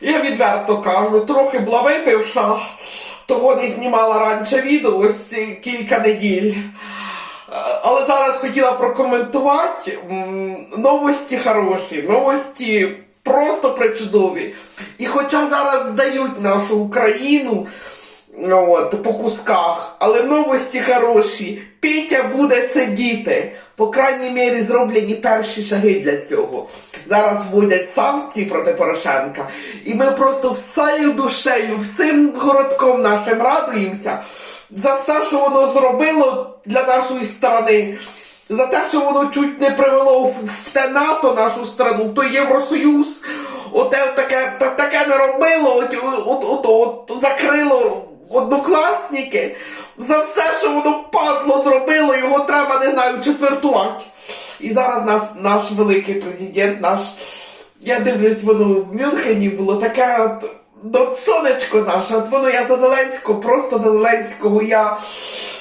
я відверто кажу, трохи була випивша, того не знімала раніше відео, ось кілька неділь. Але зараз хотіла прокоментувати новості хороші, новості просто причудові. І хоча зараз здають нашу Україну ну, от, по кусках, але новості хороші. Петя буде сидіти. По крайній мірі зроблені перші шаги для цього. Зараз вводять санкції проти Порошенка. І ми просто всею душею, всім городком нашим радуємося за все, що воно зробило для нашої страни. За те, що воно чуть не привело в, те НАТО нашу страну, в той Євросоюз, оте таке, та, таке не робило, от, от, от, от, закрило однокласники. За все, що воно падло зробило, його треба, не знаю, четвертувати. І зараз нас, наш великий президент, наш, я дивлюсь, воно в Мюнхені було таке от. Ну, сонечко наше, от воно я за Зеленського, просто за Зеленського я,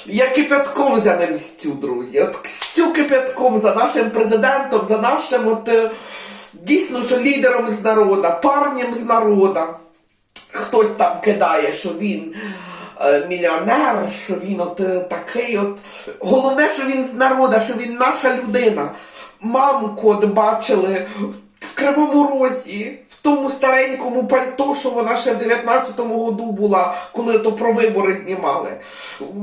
я кипятком за ним стю, друзі. От стю кипятком за нашим президентом, за нашим от е, дійсно, що лідером з народа, парнем з народа. Хтось там кидає, що він мільйонер, що він от е, такий от. Головне, що він з народа, що він наша людина. Мамку от бачили в Кривому Розі, в тому старенькому пальто, що вона ще в 19-му году була, коли то про вибори знімали.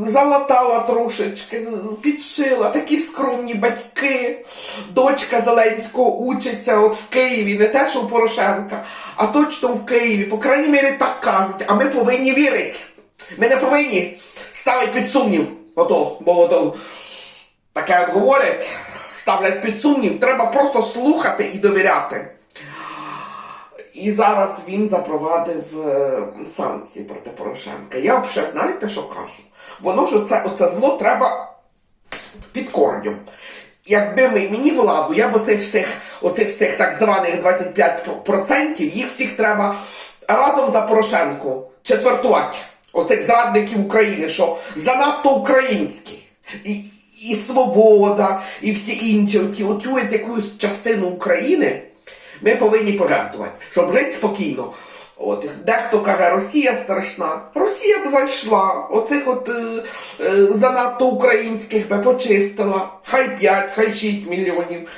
Залатала трошечки, підшила, такі скромні батьки. Дочка Зеленського учиться от в Києві, не те, що у Порошенка, а точно в Києві. По крайній мірі так кажуть, а ми повинні вірити. Ми не повинні ставити під сумнів. Ото, бо ото таке говорять, ставлять під сумнів, треба просто слухати і довіряти. І зараз він запровадив е, санкції проти Порошенка. Я взагалі, знаєте, що кажу? Воно ж оце, оце зло треба під корнем. Якби ми, мені владу, я б оцих всіх, оцих всіх так званих 25%, їх всіх треба разом за Порошенко четвертувати. Оцих зрадників України, що занадто українські. І, і свобода, і всі інші, оці, оцю якусь частину України ми повинні пожертвувати, щоб жити спокійно. От, дехто каже, Росія страшна. Росія б зайшла, оцих от е, е, занадто українських би почистила. Хай 5, хай 6 мільйонів,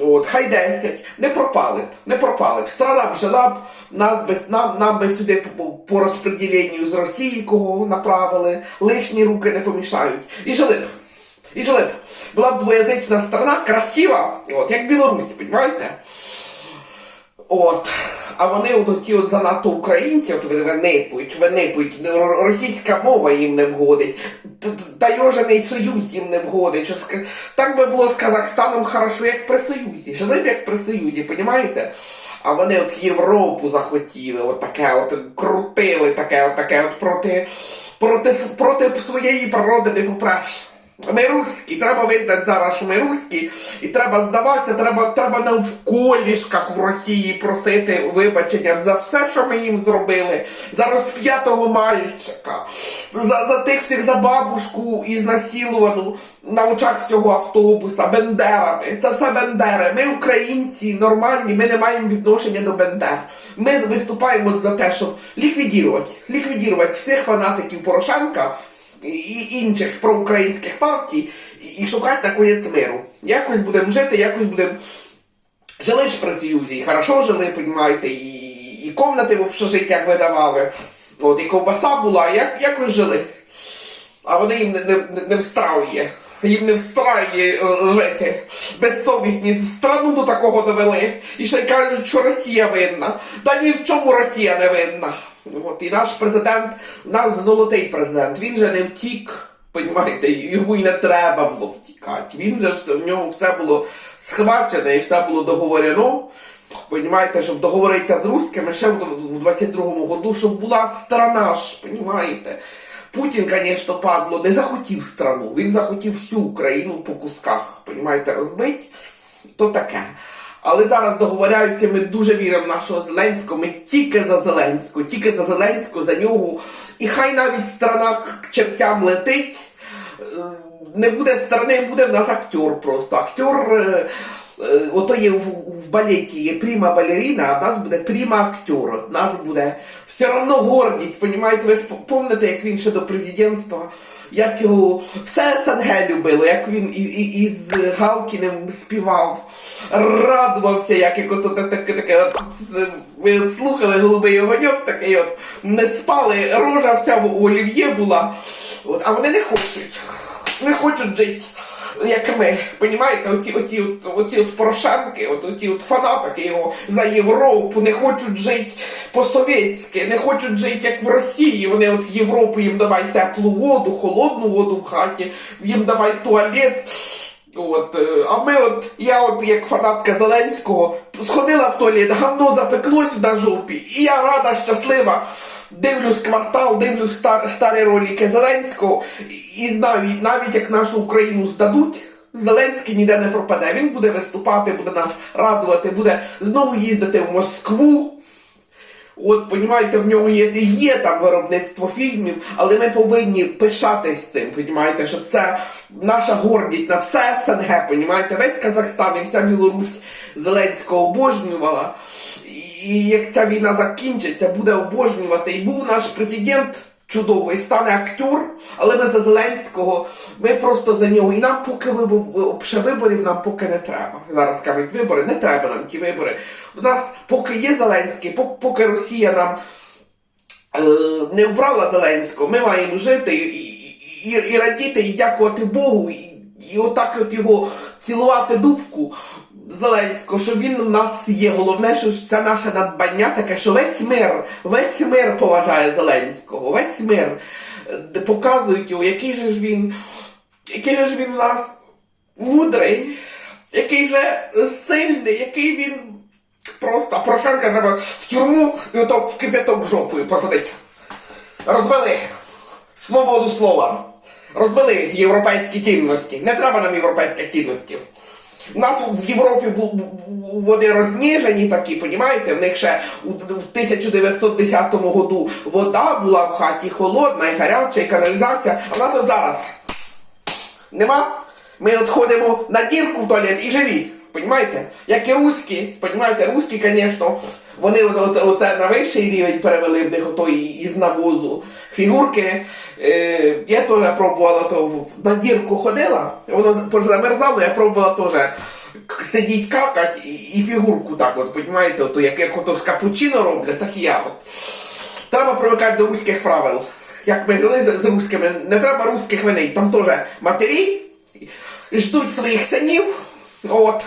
от, хай 10. Не пропали б, не пропали б. Страна б жила б, нас би, нам, нам би сюди по, по розподіленню з Росії, кого направили, лишні руки не помішають. І жили б. І жили б. Була б двоязична страна, красива, от, як Білорусь, розумієте? От. А вони от ті от занадто українці, от винипують, винипують, російська мова їм не вгодить, Тайожений союз їм не вгодить. Що Так би було з Казахстаном хорошо, як при Союзі. Жили б як при Союзі, понімаєте? А вони от Європу захотіли, от таке от крутили, таке, от таке от проти, проти, проти своєї природи не попреш. Ми русські, треба визнати зараз, що ми русські, і треба здаватися, треба, треба на вколішках в Росії просити вибачення за все, що ми їм зробили, за розп'ятого мальчика, за, за тих всіх за бабушку ізнасилувану на очах з цього автобуса, бендерами. Це все бендери. Ми українці нормальні, ми не маємо відношення до бендер. Ми виступаємо за те, щоб ліквідувати, ліквідувати всіх фанатиків Порошенка і інших проукраїнських партій і, шукати наконець миру. Якось будемо жити, якось будемо. Жили ж при Союзі, і хорошо жили, понімаєте, і, і комнати в общежиттях видавали, от, і ковбаса була, як, якось жили. А вони їм не, не, не- встраює. Їм не встраює е, жити. Безсовісні страну до такого довели. І ще й кажуть, що Росія винна. Та ні в чому Росія не винна. От, і наш президент, у нас золотий президент, він же не втік. Понімаєте, йому й не треба було втікати. Він же все, в нього все було схвачене і все було договорено. Понімаєте, щоб договоритися з русскими ще в 22-му году, щоб була страна ж, понімаєте. Путін, звісно, падло, не захотів страну, він захотів всю Україну по кусках, понімаєте, розбити, то таке. Але зараз договоряються, ми дуже віримо в нашого Зеленського, ми тільки за Зеленського, тільки за Зеленського, за нього. І хай навіть страна к чертям летить, е, не буде страни, буде в нас актер просто. Актер, е, Е, Ото є в, в балеті є пріма балеріна, а в нас буде пріма актер. От Наш буде все одно гордість, понімаєте? Ви ж пам'ятаєте, як він ще до президентства, як його все СНГ любило, як він і, і, із Галкіним співав, радувався, як як ото таке, таке от, з- слухали голубий огоньок, такий от не спали, рожа вся в олів'є була, от, а вони не хочуть, не хочуть жити як ми, понімаєте, оці, оці, от, оці от Порошенки, от, оці от фанатики його за Європу, не хочуть жити по-совєтськи, не хочуть жити як в Росії. Вони от Європу їм давай теплу воду, холодну воду в хаті, їм давай туалет. От, е, а ми от, я от як фанатка Зеленського, сходила в туалет, гавно запеклось на жопі, і я рада, щаслива. Дивлюсь квартал, дивлюсь стар, старі ролики Зеленського і, і знаю, навіть як нашу Україну здадуть, Зеленський ніде не пропаде. Він буде виступати, буде нас радувати, буде знову їздити в Москву. От, понімаєте, в нього є, є там виробництво фільмів, але ми повинні пишатись цим, понімаєте, що це наша гордість на все СНГ, понімаєте, весь Казахстан і вся Білорусь Зеленського обожнювала. І як ця війна закінчиться, буде обожнювати. І був наш президент чудовий, стане актер, але ми за Зеленського, ми просто за нього. І нам поки вибор, ще виборів нам поки не треба. Зараз кажуть, вибори, не треба нам ті вибори. В нас поки є Зеленський, поки Росія нам е, не вбрала Зеленського, ми маємо жити і, і, і, і радіти, і дякувати Богу, і, і отак от його цілувати дубку Зеленського, що він у нас є. Головне, що це наше надбання таке, що весь мир, весь мир поважає Зеленського, весь мир е, показують його, який же ж він, який же ж він у нас мудрий, який же сильний, який він. Просто а Порошенка треба в тюрму і ото в кипяток жопою посадити. Розвели свободу слова. Розвели європейські цінності. Не треба нам європейських цінностей. У нас в Європі бу- бу- вони розніжені такі, понімаєте? В них ще у в 1910 году вода була в хаті холодна і гаряча, і каналізація. А в нас от зараз Нема? Ми от ходимо на дірку в туалет і живі. Понімаєте? Як і руські, понімаєте, руські, звісно, вони оце на вищий рівень перевели в них ото із навозу. Фігурки, е, я теж пробувала то на дірку ходила, воно позамерзало, я пробувала теж к- сидіть какать і, фігурку так от, понімаєте, ото, як, як ото з капучино роблять, так і я от. Треба привикати до руських правил. Як ми жили з, з руськими, не треба руських виней. Там теж матері ждуть своїх синів. От.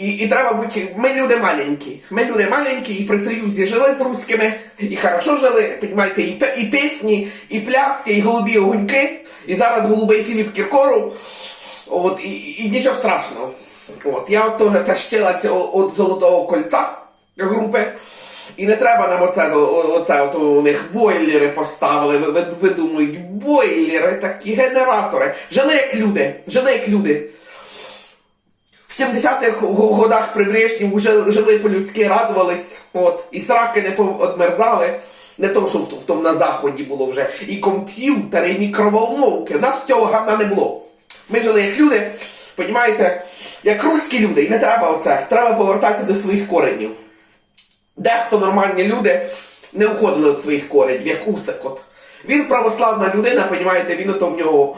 І, і треба бути. Ми люди маленькі. Ми люди маленькі і при Союзі жили з руськими, і хорошо жили, понімаєте, і, і пісні, і пляски, і голубі огоньки. І зараз голубий Філіп Кіркоров. От, і, і нічого страшного. От, я от теж тащилася від золотого кольця групи. І не треба нам оце, оце от у них бойлери поставили, ви- ви- видумують бойлери, такі генератори. Жили як люди, жили як люди. В 70-х годах при Брежневу жили, жили по-людськи, радувались, от, і сраки не одмерзали. Не то, що в, в тому на заході було вже. І комп'ютери, і мікроволновки. У нас цього гамна не було. Ми жили як люди, понімаєте, як русські люди, і не треба оце. Треба повертатися до своїх коренів. Дехто нормальні люди не уходили від своїх коренів, як Усик. От. Він православна людина, понімаєте, він ото в нього,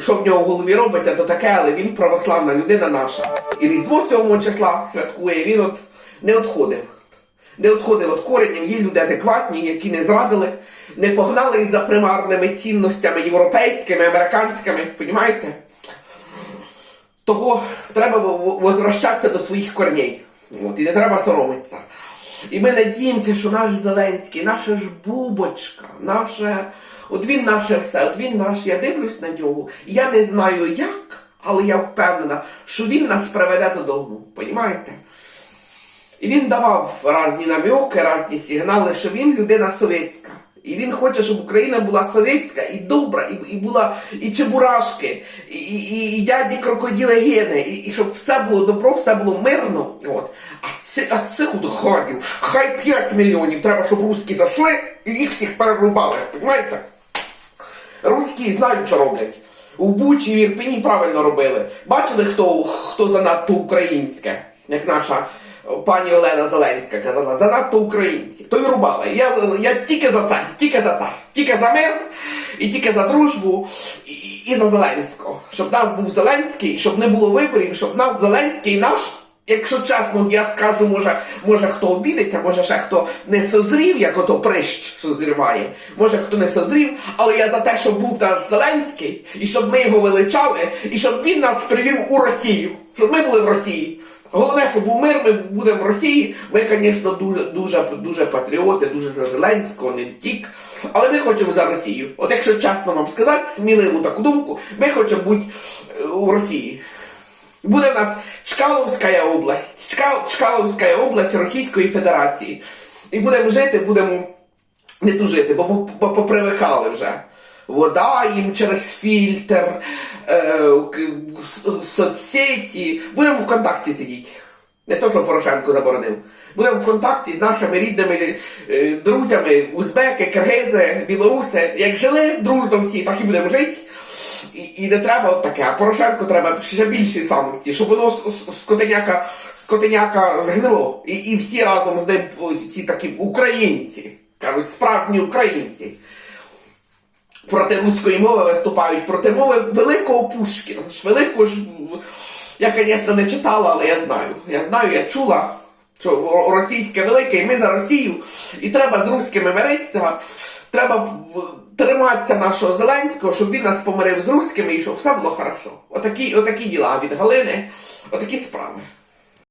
що в нього в голові робиться, то таке, але він православна людина наша. І Різдво 7 числа святкує, він от не відходив. Не відходив від коренів, є люди адекватні, які не зрадили, не погнали за примарними цінностями європейськими, американськими, понімаєте? Того треба возвращатися до своїх корней. От, і не треба соромитися. І ми надіємося, що наш Зеленський, наша ж бубочка, наше. От він наше все, от він наш, я дивлюсь на нього. Я не знаю як, але я впевнена, що він нас приведе додому. Понімаєте? І він давав різні наміки, різні сигнали, що він людина совєтська. І він хоче, щоб Україна була совєтська і добра, і, і була і чебурашки, і, і, і дяді крокоділи гени, і, і щоб все було добро, все було мирно. От. А це, а цих хай 5 мільйонів, треба, щоб русські зайшли і їх всіх перерубали. Понимаєте? Русські знають, що роблять. У Бучі в Ірпені правильно робили. Бачили, хто, хто занадто українське, як наша пані Олена Зеленська казала, занадто українці. То й рубали. Я, я тільки за це, тільки за це, тільки за мир, і тільки за дружбу, і, і за Зеленського. Щоб нас був Зеленський, щоб не було виборів, щоб нас Зеленський наш. Якщо чесно, я скажу, може, може хто обідеться, може ще хто не созрів, як ото прищ созріває, може хто не созрів, але я за те, щоб був наш Зеленський, і щоб ми його величали, і щоб він нас привів у Росію, щоб ми були в Росії. Головне, щоб був мир, ми будемо в Росії. Ми, звісно, дуже, дуже, дуже патріоти, дуже за Зеленського, не втік. Але ми хочемо за Росію. От якщо чесно вам сказати, сміливу таку думку, ми хочемо бути е, у Росії. Буде в нас Чкаловська область, Чкал, Чкаловська область Російської Федерації. І будемо жити, будемо не тужити, бо, попривикали вже. Вода їм через фільтр, е, соцсеті. Будемо в контакті сидіти. Не то, що Порошенко заборонив. Будемо в контакті з нашими рідними е, друзями, узбеки, киргизи, білоруси. Як жили дружно всі, так і будемо жити. І, і не треба от таке, а Порошенку треба ще більші санкції, щоб воно с- с- скотиняка, скотиняка згнило. І, і всі разом з ним ці такі українці, кажуть, справжні українці. Проти руської мови виступають, проти мови великого Пушкіна. ж Великого ж. Я, звісно, не читала, але я знаю. Я знаю, я чула, що російське велике, і ми за Росію. І треба з руськими миритися. Треба триматися нашого Зеленського, щоб він нас помирив з руськими і щоб все було хорошо. Отакі, отакі діла від Галини, отакі справи.